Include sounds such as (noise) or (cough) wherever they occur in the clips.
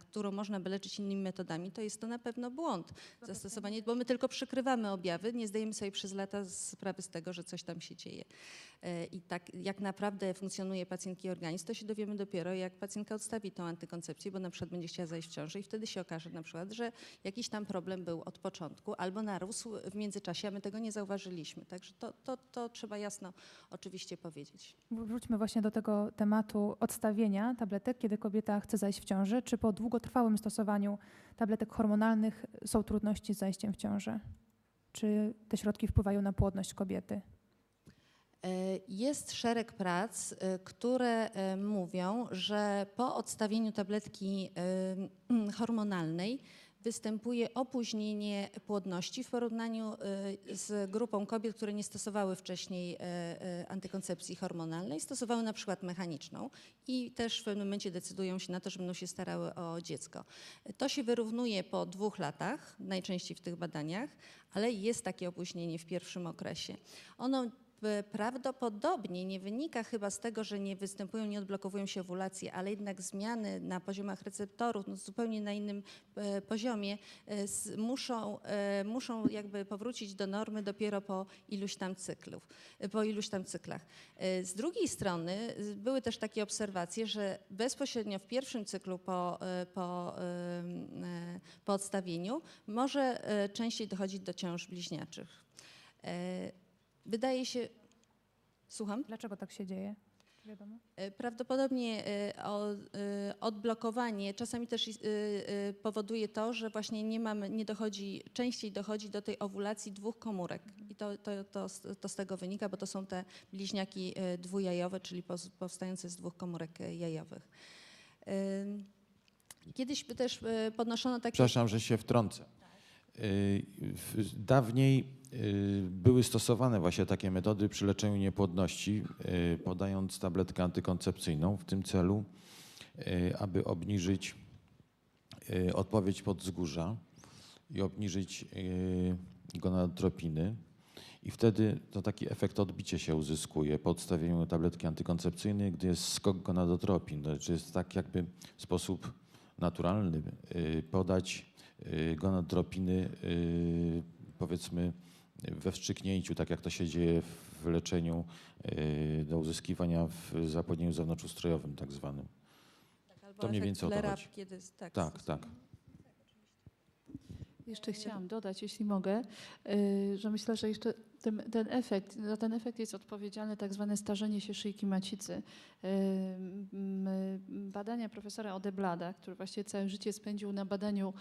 którą można by leczyć innymi metodami, to jest to na pewno błąd zastosowanie, bo my tylko przykrywamy objawy, nie zdajemy sobie przez lata sprawy z tego, że coś tam się dzieje. E, I tak jak naprawdę funkcjonuje pacjentki organizm, to się dowiemy dopiero, jak pacjentka odstawi tą antykoncepcję, bo na przykład będzie chciała zajść w ciąży i wtedy się okaże na przykład, że jakiś tam problem był od początku albo narósł w międzyczasie, a my tego nie zauważyliśmy. Także to, to, to trzeba jasno oczywiście powiedzieć. Wróćmy właśnie do tego tematu odstawienia tabletek, kiedy kobieta chce zajść w ciąży. Czy po długotrwałym stosowaniu tabletek hormonalnych są trudności z zajściem w ciążę? Czy te środki wpływają na płodność kobiety? E, Jest szereg prac, e, które e, mówią, że po odstawieniu tabletki (clears throat) hormonalnej występuje opóźnienie płodności w porównaniu e, z grupą kobiet, które nie stosowały wcześniej e, e, antykoncepcji hormonalnej, stosowały na przykład mechaniczną i też w pewnym momencie decydują się na to, że będą się starały o dziecko. To się wyrównuje po dwóch latach, najczęściej w tych badaniach, ale jest takie opóźnienie w pierwszym okresie. Ono prawdopodobnie nie wynika chyba z tego, że nie występują, nie odblokowują się owulacje, ale jednak zmiany na poziomach receptorów, no zupełnie na innym e, poziomie, e, muszą, e, muszą jakby powrócić do normy dopiero po iluś tam cyklów, e, po iluś tam cyklach. E, Z drugiej strony były też takie obserwacje, że bezpośrednio w pierwszym cyklu po, e, po, e, po odstawieniu może e, częściej dochodzić do ciąż bliźniaczych. Wydaje się. Słucham? Dlaczego tak się dzieje? Wiadomo. E, Prawdopodobnie e, e, odblokowanie czasami też powoduje to, że właśnie nie mamy, nie dochodzi, częściej dochodzi do tej owulacji dwóch komórek. I to, to, to, z- to z tego wynika, bo to są te bliźniaki dwujajowe, czyli powstające z dwóch komórek jajowych. Kiedyś by też podnoszono takie Przepraszam, że się wtrącę. Dawniej były stosowane właśnie takie metody przy leczeniu niepłodności, y, podając tabletkę antykoncepcyjną w tym celu, y, aby obniżyć y, odpowiedź podzgórza i obniżyć y, gonadotropiny. I wtedy to taki efekt odbicia się uzyskuje po odstawieniu tabletki antykoncepcyjnej, gdy jest skok gonadotropin. To znaczy jest tak jakby w sposób naturalny y, podać y, gonadotropiny y, powiedzmy we wstrzyknięciu, tak jak to się dzieje w leczeniu y, do uzyskiwania w zapłodnieniu zewnątrzustrojowym tak zwanym. albo to mniej więcej o to chodzi. Kiedy, tak, Tak, tak. Jeszcze chciałam dodać, jeśli mogę, y, że myślę, że jeszcze ten, ten efekt, za ten efekt jest odpowiedzialne tak zwane starzenie się szyjki macicy. M, Badania profesora Odeblada, który właściwie całe życie spędził na badaniu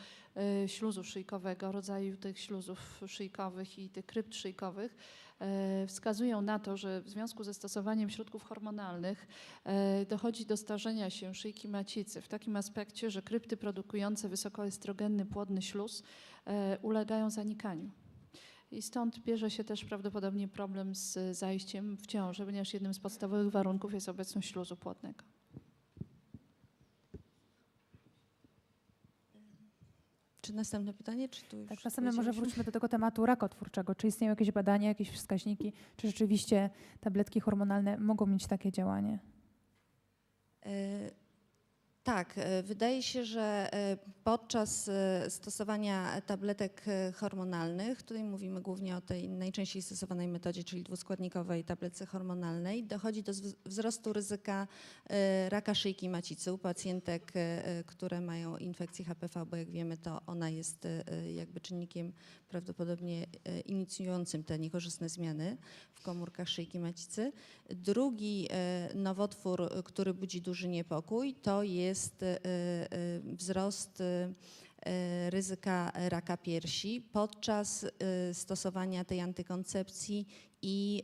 y, śluzu szyjkowego, rodzaju tych śluzów szyjkowych i tych krypt szyjkowych, wskazują na to, że w związku ze stosowaniem środków hormonalnych y, dochodzi do starzenia się szyjki macicy w takim aspekcie, że krypty produkujące wysokoestrogenny płodny śluz e, ulegają zanikaniu. I stąd bierze się też prawdopodobnie problem z zajściem w ciążę, ponieważ jednym z podstawowych warunków jest obecność śluzu płodnego. Czy następne pytanie? Czy tu Tak, następnie może wróćmy do tego tematu rakotwórczego. Czy istnieją jakieś badania, jakieś wskaźniki, czy rzeczywiście tabletki hormonalne mogą mieć takie działanie? E, Tak, e, wydaje się, że e, podczas e, stosowania tabletek hormonalnych, tutaj mówimy głównie o tej najczęściej stosowanej metodzie, czyli dwuskładnikowej tabletce hormonalnej, dochodzi do wzrostu ryzyka raka szyjki macicy u pacjentek, które mają infekcję HPV, bo jak wiemy, to ona jest jakby czynnikiem prawdopodobnie inicjującym te niekorzystne zmiany w komórkach szyjki macicy. Drugi nowotwór, który budzi duży niepokój, to jest e, e, wzrost e, ryzyka raka piersi podczas stosowania tej antykoncepcji i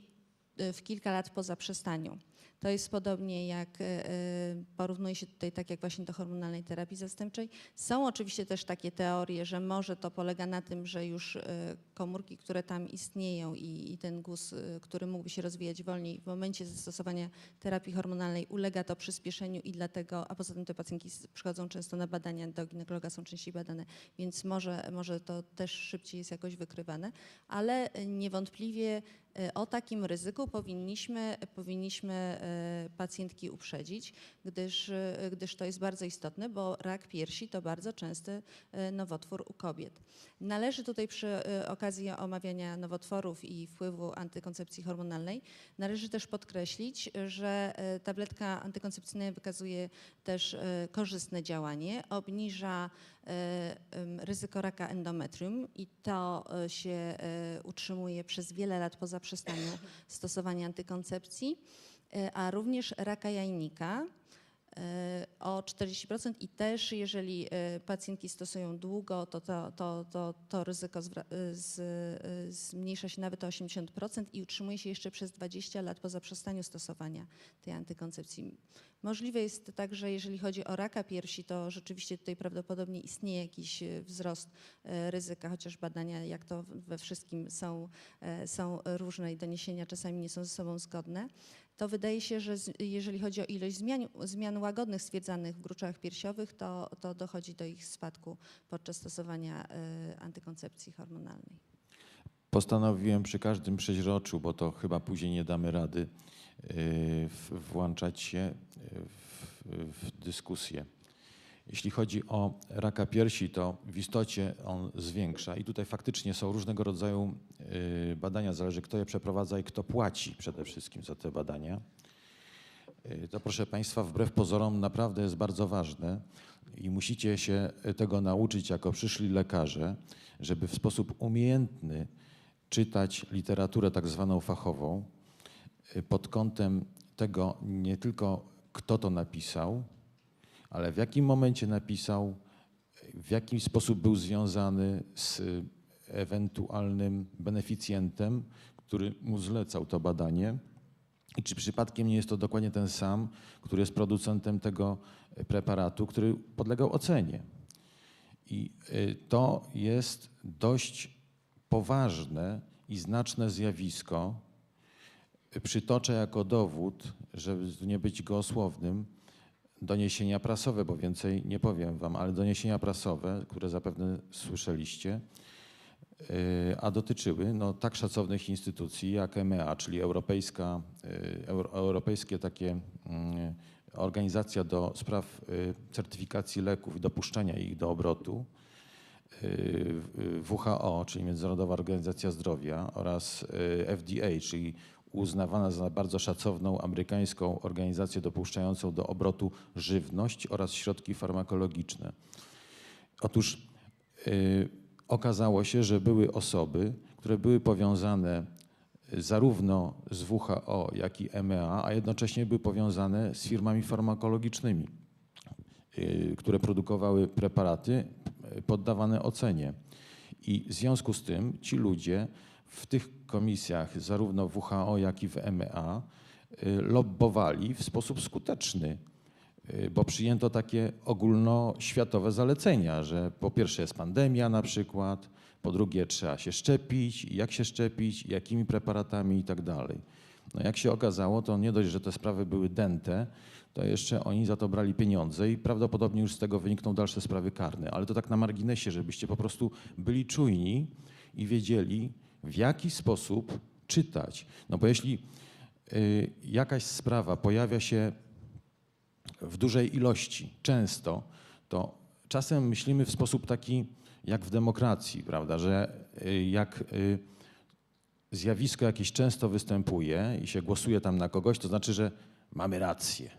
w kilka lat po zaprzestaniu. To jest podobnie jak e, e, porównuje się tutaj tak jak właśnie do hormonalnej terapii zastępczej. Są oczywiście też takie teorie, że może to polega na tym, że już e, komórki, które tam istnieją i, i ten guz, który mógłby się rozwijać wolniej w momencie zastosowania terapii hormonalnej ulega to przyspieszeniu i dlatego, a poza tym te pacjentki przychodzą często na badania do ginekologa, są częściej badane, więc może, może to też szybciej jest jakoś wykrywane, ale niewątpliwie O takim ryzyku powinniśmy, powinniśmy pacjentki uprzedzić, gdyż, e, gdyż to jest bardzo istotne, bo rak piersi to bardzo częsty e, nowotwór u kobiet. Należy tutaj przy e, okazji omawiania nowotworów i wpływu antykoncepcji hormonalnej, należy też podkreślić, że e, tabletka antykoncepcyjna wykazuje też e, korzystne działanie, obniża e, ryzyko raka endometrium i to e, się e, utrzymuje przez wiele lat po zaprzestaniu stosowania antykoncepcji, e, a również raka jajnika e, o 40% i też jeżeli e, pacjentki stosują długo, to to, to, to, to ryzyko z, zmniejsza się nawet o 80% i utrzymuje się jeszcze przez 20 lat po zaprzestaniu stosowania tej antykoncepcji. Możliwe jest także, jeżeli chodzi o raka piersi, to rzeczywiście tutaj prawdopodobnie istnieje jakiś wzrost ryzyka, chociaż badania, jak to we wszystkim są, są różne i doniesienia czasami nie są ze sobą zgodne. To wydaje się, że z, jeżeli chodzi o ilość zmian, zmian łagodnych stwierdzanych w gruczołach piersiowych, to, to dochodzi do ich spadku podczas stosowania e, antykoncepcji hormonalnej. Postanowiłem przy każdym przeźroczu, bo to chyba później nie damy rady, w- włączać się yy, w, w dyskusję. Jeśli chodzi o raka piersi, to w istocie on zwiększa i tutaj faktycznie są różnego rodzaju yy, badania, zależy kto je przeprowadza i kto płaci przede wszystkim za te badania. Yy, To proszę Państwa, wbrew pozorom naprawdę jest bardzo ważne i musicie się tego nauczyć jako przyszli lekarze, żeby w sposób umiejętny czytać literaturę tak zwaną fachową y, pod kątem tego nie tylko kto to napisał, ale w jakim momencie napisał, w jaki sposób był związany z ewentualnym beneficjentem, który mu zlecał to badanie i czy przypadkiem nie jest to dokładnie ten sam, który jest producentem tego preparatu, który podlegał ocenie. I y, to jest dość poważne i znaczne zjawisko. Przytoczę jako dowód, żeby nie być gołosłownym, doniesienia prasowe, bo więcej nie powiem wam, ale doniesienia prasowe, które zapewne słyszeliście, y, a dotyczyły no, tak szacownych instytucji jak EMEA, czyli Europejska, y, Euro, Europejskie takie mm, organizacja do spraw y, certyfikacji leków i dopuszczenia ich do obrotu, WHO, czyli Międzynarodowa Organizacja Zdrowia oraz FDA, czyli uznawana za bardzo szacowną amerykańską organizację dopuszczającą do obrotu żywność oraz środki farmakologiczne. Otóż y, okazało się, że były osoby, które były powiązane zarówno z WHO, jak i EMEA, a jednocześnie były powiązane z firmami farmakologicznymi, y, które produkowały preparaty y, poddawane ocenie. I w związku z tym ci ludzie w tych komisjach, zarówno w WHO, jak i w EMEA, y, lobbowali w sposób skuteczny, y, bo przyjęto takie ogólnoświatowe zalecenia, że po pierwsze jest pandemia na przykład, po drugie trzeba się szczepić, jak się szczepić, jakimi preparatami i tak dalej. No jak się okazało, to nie dość, że te sprawy były dęte, to jeszcze oni za to brali pieniądze i prawdopodobnie już z tego wynikną dalsze sprawy karne. Ale to tak na marginesie, żebyście po prostu byli czujni i wiedzieli, w jaki sposób czytać. No bo jeśli y, jakaś sprawa pojawia się w dużej ilości, często, to czasem myślimy w sposób taki jak w demokracji, prawda, że y, jak y, zjawisko jakieś często występuje i się głosuje tam na kogoś, to znaczy, że mamy rację.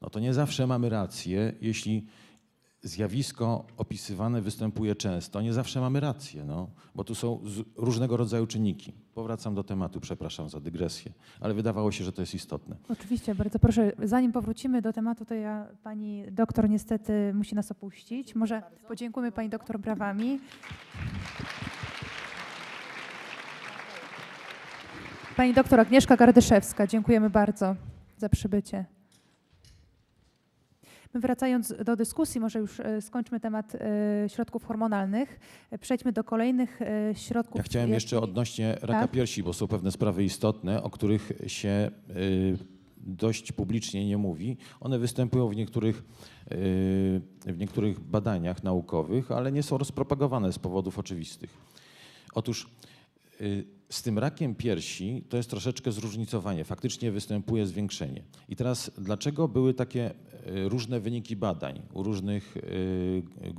No to nie zawsze mamy rację, jeśli zjawisko opisywane występuje często, nie zawsze mamy rację, no, bo tu są różnego rodzaju czynniki. Powracam do tematu, przepraszam za dygresję, ale wydawało się, że to jest istotne. Oczywiście, bardzo proszę. Zanim powrócimy do tematu, to ja, pani doktor niestety musi nas opuścić. Może podziękujemy pani doktor brawami. Pani doktor Agnieszka Gardyszewska, dziękujemy bardzo za przybycie. My wracając do dyskusji, może już e, skończmy temat e, środków hormonalnych. E, Przejdźmy do kolejnych środków. Ja chciałem jeszcze odnośnie raka Tak? piersi, bo są pewne sprawy istotne, o których się dość publicznie nie mówi. One występują w niektórych, w niektórych badaniach naukowych, ale nie są rozpropagowane z powodów oczywistych. Otóż z tym rakiem piersi to jest troszeczkę zróżnicowanie. Faktycznie występuje zwiększenie. I teraz dlaczego były takie e, różne wyniki badań u różnych e, grup?